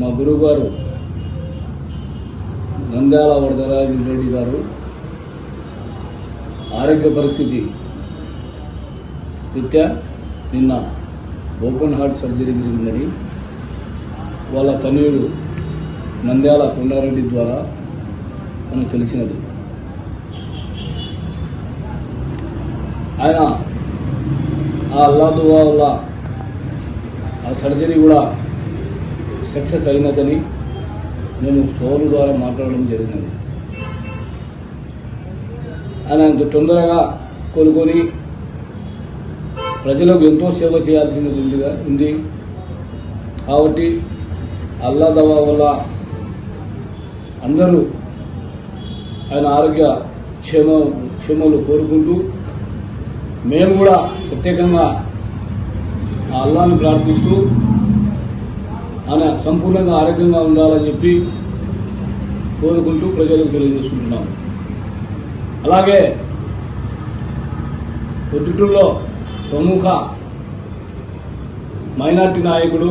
మా గురువు గారు నంద్యాల వరదరాజు రెడ్డి గారు ఆరోగ్య పరిస్థితి రీత్యా నిన్న ఓపెన్ హార్ట్ సర్జరీ జరిగిందని వాళ్ళ తనయుడు నంద్యాల కొండారెడ్డి ద్వారా మనకు తెలిసినది. ఆయన ఆ అల్లాదువా వల్ల ఆ సర్జరీ కూడా సక్సెస్ అయినదని మేము ఫోన్ ద్వారా మాట్లాడడం జరిగినది ఆయన అంత తొందరగా కోలుకొని ప్రజలకు ఎంతో సేవ చేయాల్సినది ఉందిగా ఉంది. కాబట్టి అల్లా దవా వల్ల అందరూ ఆయన ఆరోగ్య క్షేమ క్షేమలు కోరుకుంటూ మేము కూడా ప్రత్యేకంగా ఆ అల్లాను ప్రార్థిస్తూ ఆమె సంపూర్ణంగా ఆరోగ్యంగా ఉండాలని చెప్పి కోరుకుంటూ ప్రజలకు తెలియజేసుకుంటున్నాం. అలాగే పొద్దుటూరులో ప్రముఖ మైనార్టీ నాయకుడు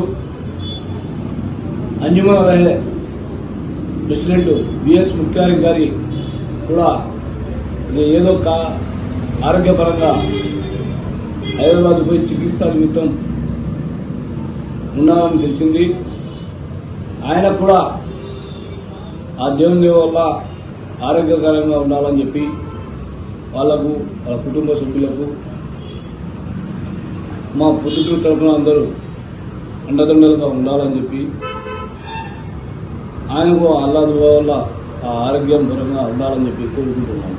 అంజుమన్ రహే ప్రెసిడెంట్ బిఎస్ ముక్తారి గారి కూడా ఏదో ఆరోగ్యపరంగా హైదరాబాద్ పోయి చికిత్స నిమిత్తం ఉన్నామని తెలిసింది. ఆయన కూడా ఆ దేవుని వల్ల ఆరోగ్యకరంగా ఉండాలని చెప్పి వాళ్ళకు వాళ్ళ కుటుంబ సభ్యులకు మా పొద్దుటూరు తరఫున అందరూ అండదండలుగా ఉండాలని చెప్పి ఆయనకు అల్లాదు వల్ల ఆ ఆరోగ్యం పరంగా ఉండాలని చెప్పి కోరుకుంటున్నాను.